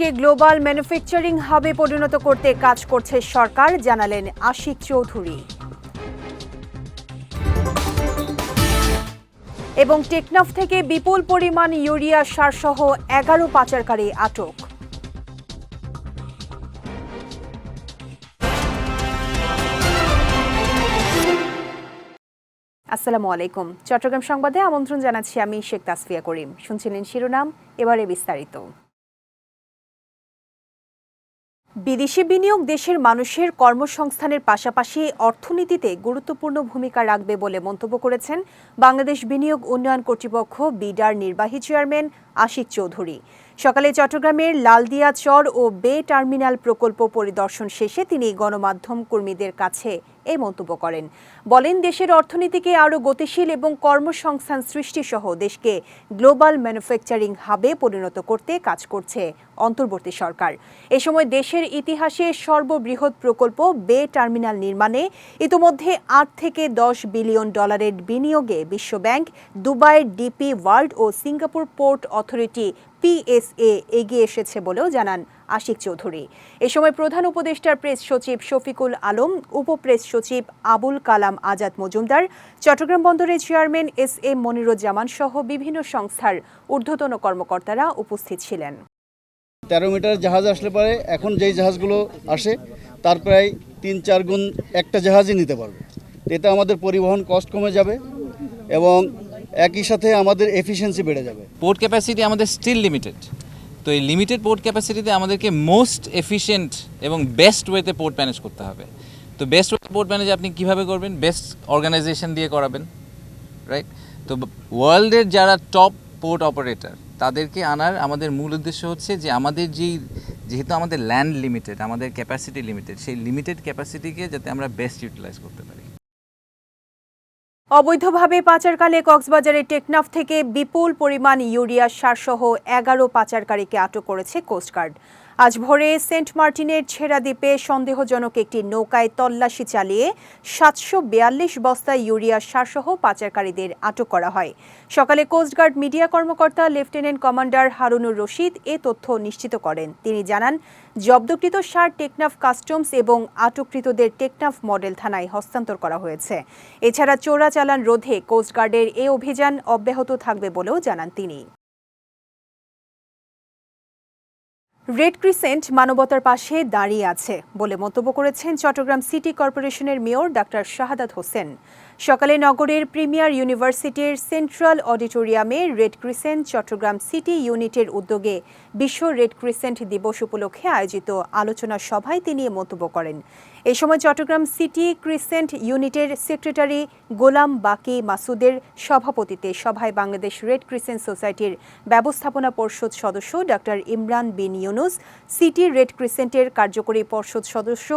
দেশকে global manufacturing হাবে পরিণত করতে কাজ করছে সরকার, জানালেন আশিক চৌধুরী। এবং টেকনাফ থেকে বিপুল পরিমাণ ইউরিয়া সারসহ এগারো পাচারকারী আটক। আসসালামু আলাইকুম। চট্টগ্রাম সংবাদে আমন্ত্রণ জানাচ্ছি আমি শেখ তাসফিয়া করিম। শুনছিলেন শিরোনাম, এবারে বিস্তারিত। বিদেশি বিনিয়োগ দেশের মানুষের কর্মসংস্থানের পাশাপাশি অর্থনীতিতে গুরুত্বপূর্ণ ভূমিকা রাখবে বলে মন্তব্য করেছেন বাংলাদেশ বিনিয়োগ উন্নয়ন কর্তৃপক্ষ বিডার নির্বাহী চেয়ারম্যান আশিক চৌধুরী। সকালে চট্টগ্রামের লালদিয়া চর ও বে টার্মিনাল প্রকল্প পরিদর্শন শেষে তিনি গণমাধ্যম কর্মীদের কাছে এই মন্তব্য করেন। বলেন, দেশের অর্থনীতিকে আরও গতিশীল এবং কর্মসংস্থান সৃষ্টি সহ দেশকে গ্লোবাল ম্যানুফ্যাকচারিং হাবে পরিণত করতে কাজ করছে অন্তর্বর্তী সরকার। এ সময় দেশের ইতিহাসে সর্ববৃহৎ প্রকল্প বে টার্মিনাল নির্মাণে ইতোমধ্যে আট থেকে দশ বিলিয়ন ডলারের বিনিয়োগে বিশ্বব্যাংক দুবাইয়ের ডিপি ওয়ার্ল্ড ও সিঙ্গাপুর পোর্ট অথরিটি পিএসএ এগিয়ে এসেছে বলেও জানান আশিক চৌধুরী। এ সময় প্রধান উপদেষ্টার প্রেস সচিব শফিকুল আলম, উপপ্রেস সচিব আবুল কালাম আজাদ মজুমদার, চট্টগ্রাম বন্দরের চেয়ারম্যান এস এম মনিরুজ্জামান সহ বিভিন্ন সংস্থার ঊর্ধ্বতন কর্মকর্তারা উপস্থিত ছিলেন। তেরো মিটার জাহাজ আসলে পরে এখন যেই জাহাজগুলো আসে, তার প্রায় তিন চার গুণ একটা জাহাজই নিতে পারবে। এতে আমাদের পরিবহন কষ্ট কমে যাবে এবং একই সাথে আমাদের এফিসিয়েন্সি বেড়ে যাবে। পোর্ট ক্যাপাসিটি আমাদের স্টিল লিমিটেড তো এই লিমিটেড পোর্ট ক্যাপাসিটিতে আমাদেরকে মোস্ট এফিশিয়েন্ট এবং বেস্ট ওয়েতে পোর্ট ম্যানেজ করতে হবে। তো বেস্ট ওয়েতে পোর্ট ম্যানেজ আপনি কীভাবে করবেন? বেস্ট অর্গানাইজেশন দিয়ে করাবেন রাইট তো ওয়ার্ল্ডের যারা টপ পোর্ট অপারেটর তাদেরকে আনার আমাদের মূল উদ্দেশ্য হচ্ছে যে আমাদের যেই, যেহেতু আমাদের ল্যান্ড লিমিটেড আমাদের ক্যাপাসিটি লিমিটেড সেই লিমিটেড ক্যাপাসিটিকে যাতে আমরা বেস্ট ইউটিলাইজ করতে পারি। অবৈধভাবে পাচারকালে কক্সবাজারের টেকনাফ থেকে বিপুল পরিমাণ ইউরিয়া সারসহ এগারো পাচারকারীকে আটক করেছে কোস্টগার্ড। আজ ভোরে সেন্ট মার্টিনের ছেড়া দ্বীপে সন্দেহজনক একটি নৌকায় তল্লাশি চালিয়ে সাতশো বিয়াল্লিশ বস্তা ইউরিয়া সারসহ পাচারকারীদের আটক করা হয়। সকালে কোস্টগার্ড মিডিয়া কর্মকর্তা লেফটেন্যান্ট কমান্ডার হারুনুর রশিদ এ তথ্য নিশ্চিত করেন। তিনি জানান, জব্দকৃত সার টেকনাফ কাস্টমস এবং আটককৃতদের টেকনাফ মডেল থানায় হস্তান্তর করা হয়েছে। এছাড়া চোরাচালান রোধে কোস্টগার্ডের এ অভিযান অব্যাহত থাকবে বলেও জানান তিনি। রেড ক্রিসেন্ট মানবতার পাশে দাঁড়িয়ে আছে বলে মন্তব্য করেছেন চট্টগ্রাম সিটি কর্পোরেশনের মেয়র ডাক্তার শাহাদাত হোসেন। সকালে নগরের প্রিমিয়ার ইউনিভার্সিটির সেন্ট্রাল অডিটোরিয়ামে রেড ক্রিসেন্ট চট্টগ্রাম সিটি ইউনিটের উদ্যোগে বিশ্ব রেড ক্রিসেন্ট দিবস উপলক্ষে আয়োজিত আলোচনা সভায় তিনি মন্তব্য করেন। এ সময় চট্টগ্রাম সিটি ক্রিসেন্ট ইউনিটের সেক্রেটারি গোলাম বাকি মাসুদের সভাপতিতে সভায় বাংলাদেশ রেড ক্রিসেন্ট সোসাইটির ব্যবস্থাপনা পর্ষদ সদস্য doctor Imran Bin Yunus, city red ক্রিসেন্টের কার্যকরী পর্ষদ সদস্য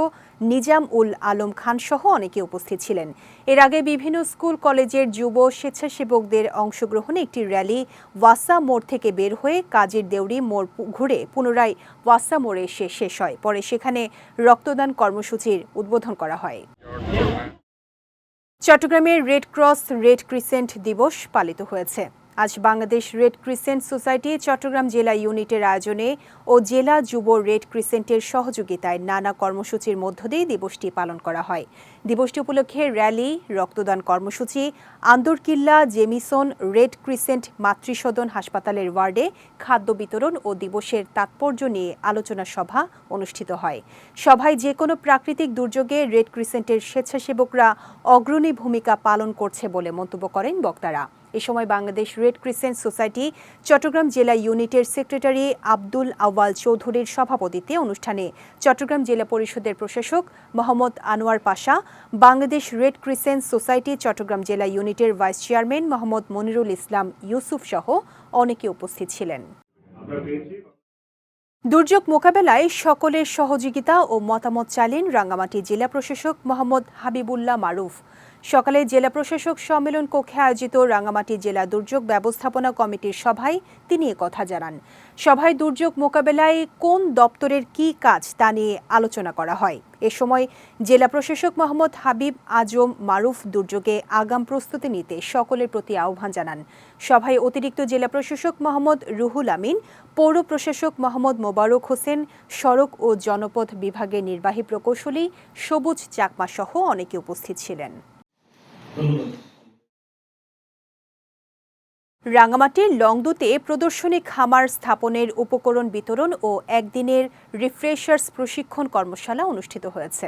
নিজাম উল আলম খান সহ অনেকে উপস্থিত ছিলেন। এর আগে বিভিন্ন স্কুল, কলেজের যুব স্বেচ্ছাসেবকদের অংশগ্রহণে একটি র্যালি ওয়াসা মোড় থেকে বের হয়ে কাজীর দেউরি মোড় ঘুরে পুনরায় ওয়াসা মোড়ে এসে শেষ হয়। পরে সেখানে রক্তদান কর্মসূচির উদ্বোধন করা হয়। চট্টগ্রামের রেড ক্রস রেড ক্রিসেন্ট দিবস পালিত হয়েছে। আজ Bangladesh red crescent society Chittagong জেলা ইউনিটের আয়োজনে ও জেলা যুব রেড ক্রিসেন্টের সহযোগিতায় নানা কর্মসূচির মধ্য দিয়ে দিবসটি পালন করা হয়। দিবসটি উপলক্ষে র্যালি, রক্তদান কর্মসূচি, আন্দরকিল্লা, জেমিসন রেড ক্রিসেন্ট মাতৃসদন হাসপাতালের ওয়ার্ডে খাদ্য বিতরণ ও দিবসের তাৎপর্য নিয়ে আলোচনা সভা অনুষ্ঠিত হয়। সভায় যে কোনো প্রাকৃতিক দুর্যোগে রেড ক্রিসেন্টের স্বেচ্ছাসেবকরা অগ্রণী ভূমিকা পালন করছে বলে মন্তব্য করেন বক্তারা। এ সময় Bangladesh red crescent society Chittagong জেলা ইউনিটের সেক্রেটারি আব্দুল আওয়াল চৌধুরীর সভাপতিত্বে অনুষ্ঠানে চট্টগ্রাম জেলা পরিষদের প্রশাসক Mohammad Anwar Pasha, Bangladesh red crescent society Chittagong জেলা ইউনিটের ভাইস চেয়ারম্যান মোহাম্মদ মনিরুল ইসলাম ইউসুফ সহ অনেকে উপস্থিত ছিলেন। দুর্যোগ মোকাবেলায় সকলের সহযোগিতা ও মতামত চাইলেন রাঙ্গামাটি জেলা প্রশাসক মোহাম্মদ হাবিবুল্লাহ মারুফ। সকালে জেলা প্রশাসক সম্মেলন কক্ষে আয়োজিত রাঙামাটি জেলা দুর্যোগ ব্যবস্থাপনা কমিটির সভায় তিনি কথা জানান। সভায় দুর্যোগ মোকাবেলায় কোন দপ্তরের কী কাজ তা নিয়ে আলোচনা করা হয়। এ সময় জেলা প্রশাসক মোহাম্মদ হাবিব আজম মারুফ দুর্যোগে আগাম প্রস্তুতি নিতে সকলের প্রতি আহ্বান জানান। সভায় অতিরিক্ত জেলা প্রশাসক মোহাম্মদ রুহুল আমিন, পৌর প্রশাসক মোহাম্মদ মোবারক হোসেন, সড়ক ও জনপথ বিভাগের নির্বাহী প্রকৌশলী সবুজ চাকমা সহ অনেকে উপস্থিত ছিলেন। রাঙামাটির লংদুতে প্রদর্শনী খামার স্থাপনের উপকরণ বিতরণ ও একদিনের রিফ্রেশার্স প্রশিক্ষণ কর্মশালা অনুষ্ঠিত হয়েছে।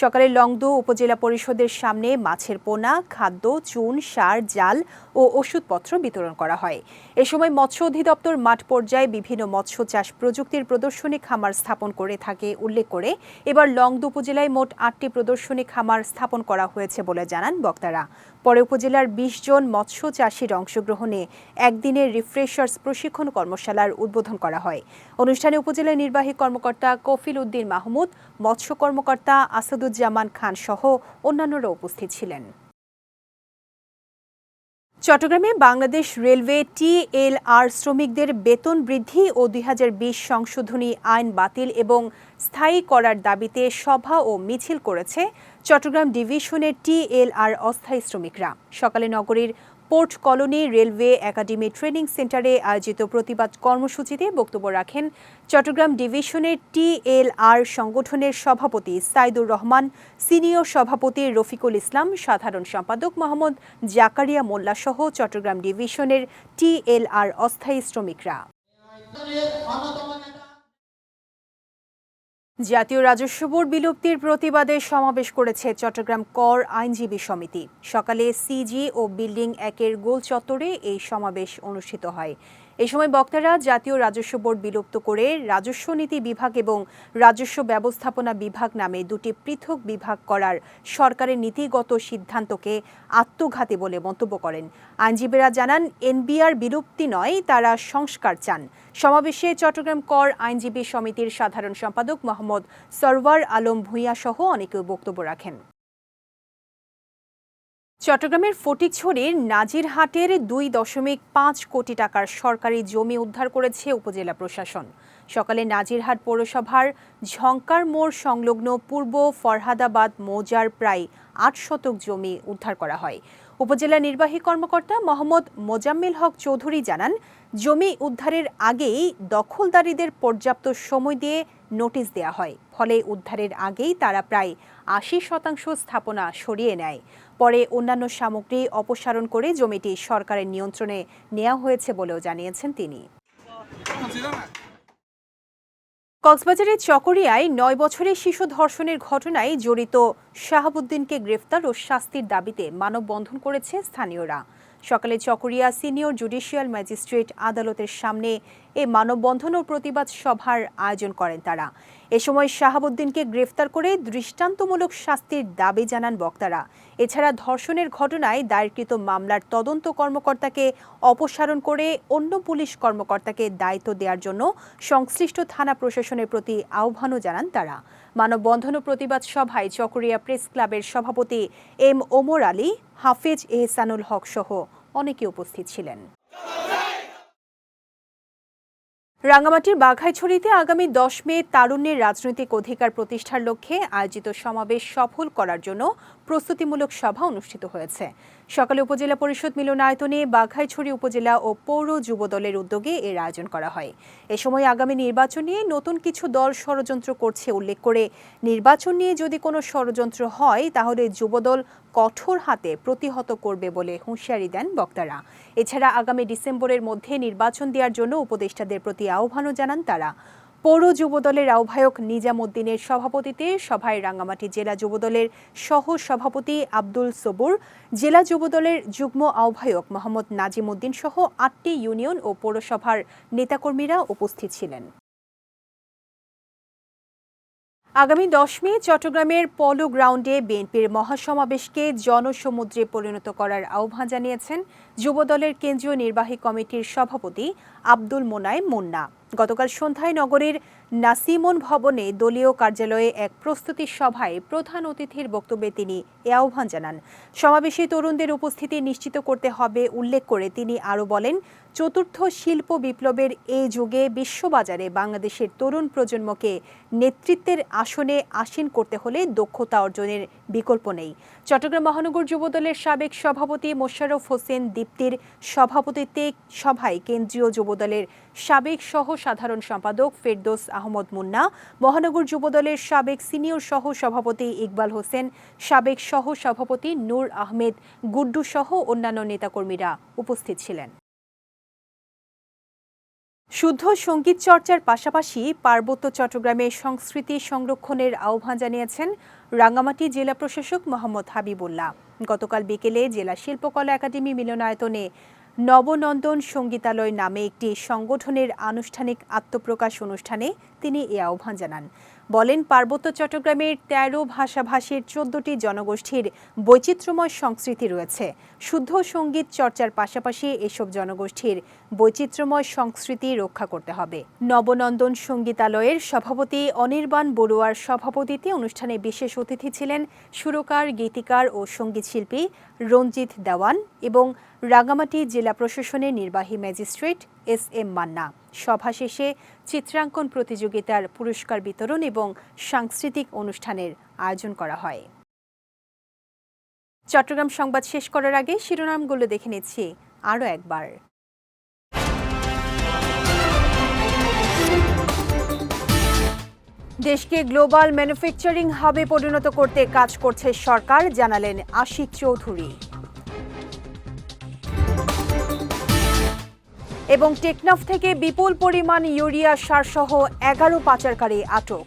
সকালে লংদু উপজেলা পরিষদের সামনে মাছের পোনা, খাদ্য, চুন, সার, জাল ও ওষুধপত্র বিতরণ করা হয়। এ সময় মৎস্য অধিদপ্তর মাঠ পর্যায়ে বিভিন্ন মৎস্য চাষ প্রযুক্তির প্রদর্শনী খামার স্থাপন করে থাকে উল্লেখ করে এবার লংদু উপজেলায় মোট আটটি প্রদর্শনী খামার স্থাপন করা হয়েছে বলে জানান বক্তারা। পরে উপজেলার বিশ জন মৎস্য চাষির অংশগ্রহণে একদিনের রিফ্রেশার্স প্রশিক্ষণ কর্মশালার উদ্বোধন করা হয়। অনুষ্ঠানে উপজেলা নির্বাহী কর্মকর্তা কফিল উদ্দিন মাহমুদ, মৎস্য কর্মকর্তা আসাদুজ্জামান খান সহ অন্যান্যরা উপস্থিত ছিলেন। চট্টগ্রামে বাংলাদেশ রেলওয়ে টিএলআর শ্রমিকদের বেতন বৃদ্ধি ও দুই হাজার বিশ সংশোধনী আইন বাতিল এবং স্থায়ী করার দাবিতে সভা ও মিছিল করেছে চট্টগ্রাম ডিভিশনের টিএলআর অস্থায়ী শ্রমিকরা। সকালে নগরীর port colony railway academy training সেন্টারে আয়োজিত প্রতিবাদ কর্মসূচিতে বক্তব্য রাখেন চট্টগ্রাম ডিভিশনের টিএলআর সংগঠনের সভাপতি সাইদুর রহমান, সিনিয়র সভাপতি রফিকুল ইসলাম, সাধারণ সম্পাদক মোহাম্মদ জাকারিয়া মোল্লা সহ চট্টগ্রাম ডিভিশনের টিএলআর অস্থায়ী শ্রমিকরা। জাতীয় রাজস্ব বোর্ড বিলুপ্তির প্রতিবাদে সমাবেশ করেছে চট্টগ্রাম কর আইনজীবী সমিতি। সকালে সিজি ও বিল্ডিং একের গোল চত্বরে এই সমাবেশ অনুষ্ঠিত হয়। এ সময় বক্তারা জাতীয় রাজস্ব বোর্ড বিলুপ্ত করে রাজস্ব নীতি বিভাগ এবং রাজস্ব ব্যবস্থাপনা বিভাগ নামে দুটি পৃথক বিভাগ করার সরকারের নীতিগত সিদ্ধান্তকে আত্মঘাতী বলে মন্তব্য করেন। আইনজীবীরা জানান, এনবিআর বিলুপ্তি নয়, তারা সংস্কার চান। সমাবেশে চট্টগ্রাম কর আইনজীবী সমিতির সাধারণ সম্পাদক মোহাম্মদ সরওয়ার আলম ভূঁইয়া সহ অনেকে বক্তব্য রাখেন। চট্টগ্রামের ফটিকছড়ির নাজিরহাটের দুই দশমিক পাঁচ কোটি টাকার সরকারি জমি উদ্ধার করেছে উপজেলা প্রশাসন। সকালে নাজিরহাট পৌরসভার ঝঙ্কার মোড় সংলগ্ন পূর্ব ফরহাদাবাদ মৌজার প্রায় আট শতক জমি উদ্ধার করা হয়। উপজেলা নির্বাহী কর্মকর্তা মোহাম্মদ মোজাম্মেল হক চৌধুরী জানান, জমি উদ্ধারের আগেই দখলদারীদের পর্যাপ্ত সময় দিয়ে নোটিশ দেওয়া হয়। ফলে উদ্ধারের আগেই তারা প্রায় আশি শতাংশ স্থাপনা সরিয়ে নেয়। পরে অন্যান্য সামগ্রী অপসারণ করে জমিটি সরকারের নিয়ন্ত্রণে নেওয়া হয়েছে বলেও জানিয়েছেন তিনি। কক্সবাজারের চকরিয়ায় নয় বছরের শিশু ধর্ষণের ঘটনায় জড়িত শাহাবুদ্দিনকে গ্রেফতার ও শাস্তির দাবিতে মানববন্ধন করেছে স্থানীয়রা। সকালে চকরিয়া সিনিয়র জুডিশিয়াল ম্যাজিস্ট্রেট আদালতের সামনে এ মানববন্ধন ও প্রতিবাদ সভার আয়োজন করেন তারা। এ সময় শাহাবুদ্দিনকে গ্রেফতার করে দৃষ্টান্তমূলক শাস্তির দাবি জানান বক্তারা। এছাড়া ধর্ষণের ঘটনায় দায়েরকৃত মামলার তদন্ত কর্মকর্তাকে অপসারণ করে অন্য পুলিশ কর্মকর্তাকে দায়িত্ব দেওয়ার জন্য সংশ্লিষ্ট থানা প্রশাসনের প্রতি আহ্বানও জানান তারা। মানববন্ধন ও প্রতিবাদ সভায় চকরিয়া প্রেস ক্লাবের সভাপতি এম ওমর আলী, হাফেজ এহসানুল হক সহ অনেকে উপস্থিত ছিলেন। রাঙ্গামাটির বাঘাইছড়িতে আগামী দশ মে তারুণ্যের রাজনৈতিক অধিকার প্রতিষ্ঠার লক্ষ্যে আয়োজিত সমাবেশ সফল করার জন্য প্রস্তুতিমূলক সভা অনুষ্ঠিত হয়েছে। সকালে উপজেলা পরিষদ মিলনায়তনে বাঘাইছড়ি উপজেলা ও পৌর যুবদলের উদ্যোগে এর আয়োজন করা হয়। এ সময় আগামী নির্বাচন নিয়ে নতুন কিছু দল ষড়যন্ত্র করছে উল্লেখ করে, নির্বাচন নিয়ে যদি কোনো ষড়যন্ত্র হয়, তাহলে যুবদল কঠোর হাতে প্রতিহত করবে বলে হুঁশিয়ারি দেন বক্তারা। এছাড়া আগামী ডিসেম্বরের মধ্যে নির্বাচন দেওয়ার জন্য উপদেষ্টাদের প্রতি আহ্বানও জানান তারা। পৌর যুবদলের আহ্বায়ক নিজামুদ্দিনের সভাপতিতে সভায় রাঙ্গামাটি জেলা যুবদলের সহ সভাপতি আব্দুল সবুর, জেলা যুবদলের যুগ্ম আহ্বায়ক মোহাম্মদ নাজিমুদ্দিন সহ আটটি ইউনিয়ন ও পৌরসভার নেতাকর্মীরা উপস্থিত ছিলেন। আগামী দশ মে চট্টগ্রামের পলো গ্রাউন্ডে বিএনপির মহাসমাবেশকে জনসমুদ্রে পরিণত করার আহ্বান জানিয়েছেন যুবদলের কেন্দ্রীয় নির্বাহী কমিটির সভাপতি আব্দুল মোনায় মুন্না। গতকাল সন্ধ্যায় নগরীর নাসিমন ভবনে দলীয় কার্যালয়ে এক প্রস্তুতি সভায় প্রধান অতিথির বক্তব্যে তিনি এ আহ্বান জানান। সমাবেশে তরুণদের উপস্থিতি নিশ্চিত করতে হবে উল্লেখ করে তিনি আরও বলেন চতুর্থ শিল্প বিপ্লবের এই যুগে বিশ্ববাজারে বাংলাদেশের তরুণ প্রজন্মকে নেতৃত্বের আসনে আসীন করতে হলে দক্ষতা অর্জনের বিকল্প নেই। চট্টগ্রাম মহানগর যুবদলের সাবেক সভাপতি মোশাররফ হোসেন দীপ্তির সভাপতিত্বে সভায় কেন্দ্রীয় যুবদলের সাবেক সহ সাধারণ সম্পাদক ফেরদোস আহমদ মুন্না, মহানগর যুবদলের সাবেক সিনিয়র সহ সভাপতি ইকবাল হোসেন, সাবেক সহ সভাপতি নূর আহমেদ, গুড্ডু সহ অন্যান্য নেতাকর্মীরা উপস্থিত ছিলেন। শুদ্ধ সংগীত চর্চার পাশাপাশি পার্বত্য চট্টগ্রামে সংস্কৃতি সংরক্ষণের আহ্বান জানিয়েছেন রাঙ্গামাটি জেলা প্রশাসক মোহাম্মদ হাবিবুল্লাহ। গতকাল বিকেলে জেলা শিল্পকলা একাডেমি মিলনায়তনে নবনন্দন সঙ্গীতালয় নামে একটি সংগঠনের আনুষ্ঠানিক আত্মপ্রকাশ অনুষ্ঠানে তিনি এ আহ্বান জানান। বলেন, পার্বত্য চট্টগ্রামের তেরো ভাষাভাষীর চোদ্দটি জনগোষ্ঠীর বৈচিত্র্যময় সংস্কৃতি রয়েছে। শুদ্ধ সংগীত চর্চার পাশাপাশি এসব জনগোষ্ঠীর বৈচিত্র্যময় সংস্কৃতি রক্ষা করতে হবে। নবনন্দন সঙ্গীতালয়ের সভাপতি অনির্বাণ বড়ুয়ার সভাপতিতে অনুষ্ঠানে বিশেষ অতিথি ছিলেন সুরকার, গীতিকার ও সঙ্গীতশিল্পী রঞ্জিত দেওয়ান এবং রাঙ্গামাটি জেলা প্রশাসনের নির্বাহী ম্যাজিস্ট্রেট এস এম মান্না। সভা শেষে চিত্রাঙ্কন প্রতিযোগিতার পুরস্কার বিতরণ এবং সাংস্কৃতিক অনুষ্ঠানের আয়োজন করা হয়। চট্টগ্রাম সংবাদ শেষ করার আগে শিরোনামগুলো দেখে নিচ্ছি আরও একবার। দেশকে গ্লোবাল ম্যানুফ্যাকচারিং হাবে পরিণত করতে কাজ করছে সরকার, জানালেন আশিক চৌধুরী। এবং টেকনাফ থেকে বিপুল পরিমাণ ইউরিয়া সারসহ এগারো পাচারকারী আটক।